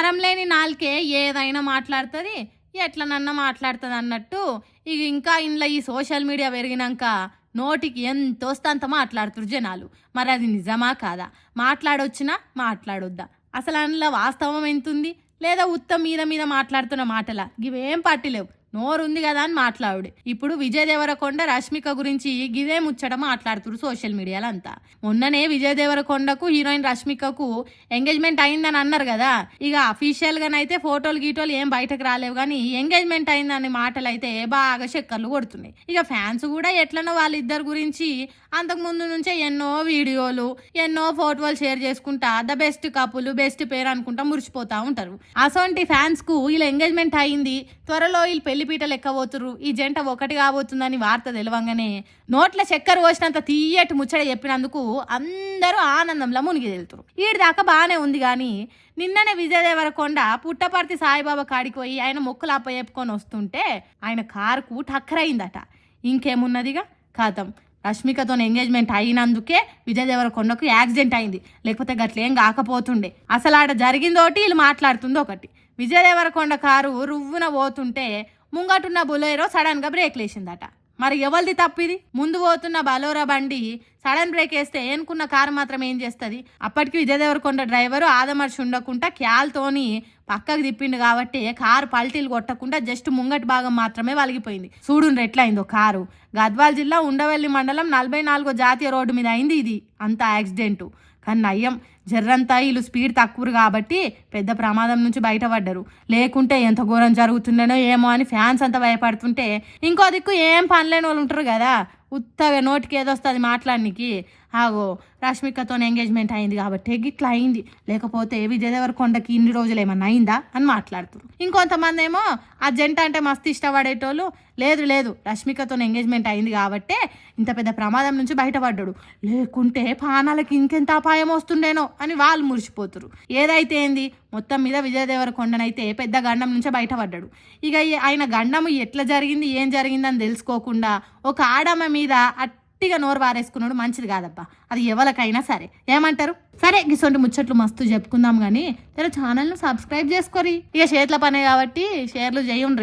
నరం లేని నాలుకే ఏదైనా మాట్లాడుతుంది ఎట్లనన్నా మాట్లాడుతుంది అన్నట్టు ఇక ఇంకా ఇంట్లో ఈ సోషల్ మీడియా పెరిగినాక నోటికి ఎంత అంత మాట్లాడుతురు జనాలు. మరి అది నిజమా కాదా? మాట్లాడొచ్చినా మాట్లాడొద్దా? అసలు అందులో వాస్తవం ఎంతుంది? లేదా ఉత్తం మీద మీద మాట్లాడుతున్న మాటలా? ఇవేం పట్టిలేవు నోరు ఉంది కదా అని మాట్లాడు ఇప్పుడు విజయ్ దేవరకొండ రష్మిక గురించి గిదే ముచ్చట మాట్లాడుతురు సోషల్ మీడియాలో అంతా మొన్ననే విజయ్ దేవరకొండకు హీరోయిన్ రష్మికకు ఎంగేజ్మెంట్ అయిందని అన్నారు కదా. ఇక అఫీషియల్ గానైతే ఫోటోలు గీటోలు ఏం బయటకు రాలేవు కానీ ఎంగేజ్మెంట్ అయిందని మాటలు అయితే బాగా చక్కర్లు కొడుతున్నాయి. ఇక ఫ్యాన్స్ కూడా ఎట్లనో వాళ్ళిద్దరి గురించి అంతకు ముందు నుంచే ఎన్నో వీడియోలు ఎన్నో ఫోటోలు షేర్ చేసుకుంటా ద బెస్ట్ కపుల్ బెస్ట్ పేరు అనుకుంటా మురిసిపోతా ఉంటారు. అసొంటి ఫ్యాన్స్కు వీళ్ళ ఎంగేజ్మెంట్ అయింది త్వరలో వీళ్ళు పెళ్ళిపీటలు ఎక్కబోతురు ఈ జంట ఒకటి కాబోతుందని వార్త తెలవంగానే నోట్ల చక్కెర పోసినంత తీయటి ముచ్చట చెప్పినందుకు అందరూ ఆనందంలో మునిగి తెలుతురు దాకా బాగానే ఉంది కానీ నిన్ననే విజయదేవరకొండ పుట్టపర్తి సాయిబాబా కాడికి పోయి ఆయన మొక్కులు అప్పచెప్పుకొని వస్తుంటే ఆయన కారుకు టక్కరైందట. ఇంకేమున్నదిగా? ఖాతం. రష్మికతో ఎంగేజ్మెంట్ అయినందుకే విజయ్ దేవరకొండకు యాక్సిడెంట్ అయింది. లేకపోతే గట్లేం కాకపోతుండే. అసలు ఆడ జరిగిందోటి వీళ్ళు మాట్లాడుతుంది ఒకటి విజయదేవరకొండ కారు రువ్వున పోతుంటే ముంగటున్న బులేరో సడన్గా బ్రేక్ లేచిందట. మరి ఎవరిది తప్పిది? ముందు పోతున్న బలోరా బండి సడన్ బ్రేక్ వేస్తే ఏనుకున్న కారు మాత్రం ఏం చేస్తుంది? అప్పటికి విజయదేవరకొండ డ్రైవరు ఆదమర్చి ఉండకుండా క్యాల్తోని పక్కకు తిప్పిండు కాబట్టి కారు పల్టీలు కొట్టకుండా జస్ట్ ముంగటి భాగం మాత్రమే వలిగిపోయింది. చూడుండ్రు ఎట్లయిందో కారు. గద్వాల్ జిల్లా ఉండవల్లి మండలం నలభై నాలుగో జాతీయ రోడ్డు మీద అయింది ఇది. అంత యాక్సిడెంట్. కానీ నయ్యం జర్రంతా వీళ్ళు స్పీడ్ తక్కువరు కాబట్టి పెద్ద ప్రమాదం నుంచి బయటపడ్డరు. లేకుంటే ఎంత ఘోరం జరుగుతుండేనో ఏమో అని ఫ్యాన్స్ అంతా భయపడుతుంటే ఇంకో దిక్కు ఏం పనిలేని వాళ్ళు ఉంటారు కదా. ఉత్తగా నోటికి ఏదో వస్తుంది మాట్లాడనికి? ఆగో రష్మికతో ఎంగేజ్మెంట్ అయింది కాబట్టి గిట్లా అయింది. లేకపోతే విజయ్ దేవరకొండకి ఇన్ని రోజులు ఏమన్నా అయిందా అని మాట్లాడుతారు ఇంకొంతమంది ఏమో ఆ జంట అంటే మస్తు ఇష్టపడేటోళ్ళు లేదు లేదు రష్మికతో ఎంగేజ్మెంట్ అయింది కాబట్టే ఇంత పెద్ద ప్రమాదం నుంచి బయటపడ్డాడు. లేకుంటే పానాలకి ఇంకెంత అపాయం వస్తుండేనో అని వాళ్ళు మురిసిపోతారు ఏదైతే ఏంది మొత్తం మీద విజయ్ దేవరకొండనైతే పెద్ద గండం నుంచే బయటపడ్డాడు. ఇక ఆయన గండం ఎట్లా జరిగింది ఏం జరిగిందని తెలుసుకోకుండా ఒక ఆడమ్మ మీద గట్టిగా నోరు వారేసుకున్నాడు మంచిది కాదబ్బా. అది ఎవరికైనా సరే. ఏమంటారు? సరే గిసొంటి ముచ్చట్లు మస్తు చెప్పుకుందాం కానీ జర ఛానల్ను సబ్స్క్రైబ్ చేసుకోరి. ఇక చేతుల పనే కాబట్టి షేర్లు చేయండి